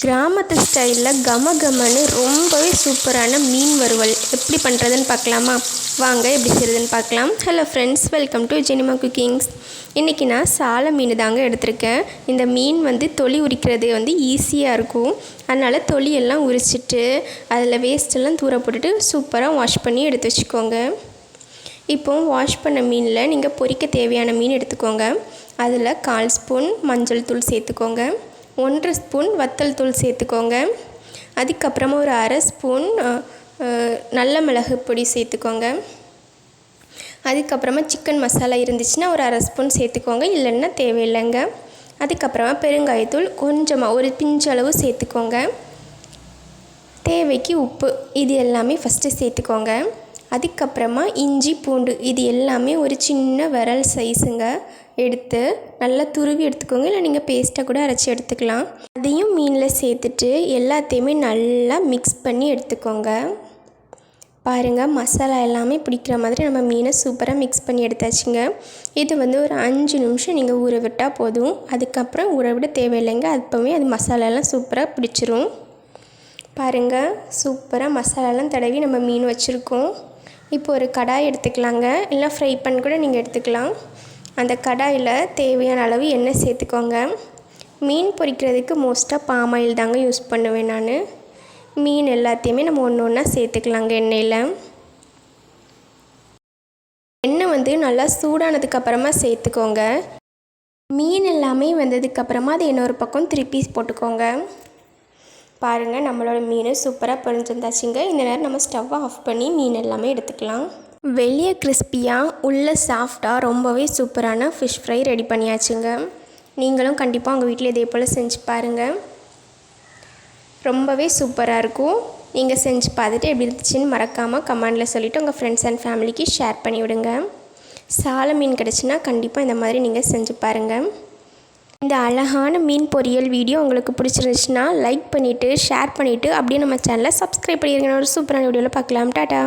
கிராமத்து ஸ்டைலில் கம கமன்னு ரொம்பவே சூப்பரான மீன் வறுவல். எப்படி பண்ணுறதுன்னு பார்க்கலாமா? வாங்க எப்படி செய்கிறதுன்னு பார்க்கலாம். Hello friends welcome to Jenima cookings இன்றைக்கி நான் சால மீன் தாங்க எடுத்திருக்கேன். இந்த மீன் வந்து தொலி உரிக்கிறது வந்து ஈஸியாக இருக்கும். அதனால் தொலியெல்லாம் உரிச்சிட்டு அதில் வேஸ்ட்டெல்லாம் தூர போட்டுட்டு சூப்பராக வாஷ் பண்ணி எடுத்து வச்சுக்கோங்க. இப்போ வாஷ் பண்ண மீனில் நீங்கள் பொரிக்க தேவையான மீன் எடுத்துக்கோங்க. அதில் கால் ஸ்பூன் மஞ்சள் தூள் சேர்த்துக்கோங்க. ஒன்றரை ஸ்பூன் வத்தல் தூள் சேர்த்துக்கோங்க. அதுக்கப்புறமா ஒரு அரை ஸ்பூன் நல்ல மிளகு பொடி சேர்த்துக்கோங்க. அதுக்கப்புறமா சிக்கன் மசாலா இருந்துச்சுன்னா ஒரு அரை ஸ்பூன் சேர்த்துக்கோங்க. இல்லைன்னா தேவையில்லைங்க. அதுக்கப்புறமா பெருங்காயத்தூள் கொஞ்சமாக ஒரு பிஞ்சளவு சேர்த்துக்கோங்க. தேவைக்கு உப்பு இது எல்லாமே ஃபஸ்ட்டு சேர்த்துக்கோங்க. அதுக்கப்புறமா இஞ்சி பூண்டு இது எல்லாமே ஒரு சின்ன விரல் சைஸுங்க எடுத்து நல்லா துருவி எடுத்துக்கோங்க. இல்லை நீங்கள் பேஸ்ட்டாக கூட அரைச்சி எடுத்துக்கலாம். அதையும் மீனில் சேர்த்துட்டு எல்லாத்தையுமே நல்லா மிக்ஸ் பண்ணி எடுத்துக்கோங்க. பாருங்கள் மசாலா எல்லாமே பிடிக்கிற மாதிரி நம்ம மீனை சூப்பராக மிக்ஸ் பண்ணி எடுத்தாச்சுங்க. இது வந்து ஒரு அஞ்சு நிமிஷம் நீங்கள் ஊற விட்டால் போதும். அதுக்கப்புறம் ஊற விட தேவையில்லைங்க. அப்போவே அது மசாலாலாம் சூப்பராக பிடிச்சிரும். பாருங்கள் சூப்பராக மசாலாலாம் தடவி நம்ம மீன் வச்சுருக்கோம். இப்போ ஒரு கடாய் எடுத்துக்கலாங்க. இல்லை ஃப்ரை பண்ண கூட நீங்கள் எடுத்துக்கலாம். அந்த கடாயில் தேவையான அளவு எண்ணெய் சேர்த்துக்கோங்க. மீன் பொரிக்கிறதுக்கு மோஸ்ட்டாக பாம் ஆயில் தாங்க யூஸ் பண்ணுவேன் நான். மீன் எல்லாத்தையுமே நம்ம ஒன்று ஒன்றா சேர்த்துக்கலாங்க எண்ணெயில். எண்ணெய் வந்து நல்லா சூடானதுக்கப்புறமா சேர்த்துக்கோங்க. மீன் எல்லாமே வந்ததுக்கப்புறமா அது இன்னொரு பக்கம் திருப்பி போட்டுக்கோங்க. பாருங்கள் நம்மளோட மீன் சூப்பராக பொரிஞ்சிருந்தாச்சுங்க இந்த நேரம் நம்ம ஸ்டவ்வை ஆஃப் பண்ணி மீன் எல்லாமே எடுத்துக்கலாம். வெளியே கிறிஸ்பியாக உள்ளே சாஃப்டாக ரொம்பவே சூப்பரான ஃபிஷ் ஃப்ரை ரெடி பண்ணியாச்சுங்க. நீங்களும் கண்டிப்பாக உங்கள் வீட்டில் இதே போல் செஞ்சு பாருங்கள் ரொம்பவே சூப்பராக இருக்கும். நீங்கள் செஞ்சு பார்த்துட்டு எப்படி இருந்துச்சுன்னு மறக்காமல் கமெண்டில் சொல்லிவிட்டு உங்கள் ஃப்ரெண்ட்ஸ் அண்ட் ஃபேமிலிக்கு ஷேர் பண்ணி விடுங்க சால மீன் கிடச்சின்னா கண்டிப்பாக இந்த மாதிரி நீங்கள் செஞ்சு பாருங்கள் இந்த அழகான மீன் பொரியல் வீடியோ உங்களுக்கு பிடிச்சிருந்துச்சுன்னா லைக் பண்ணிவிட்டு ஷேர் பண்ணிவிட்டு அப்படியே நம்ம சேனலை சப்ஸ்கிரைப் பண்ணிடுங்க ஒரு சூப்பரான வீடியோவில் பார்க்கலாம். டாட்டா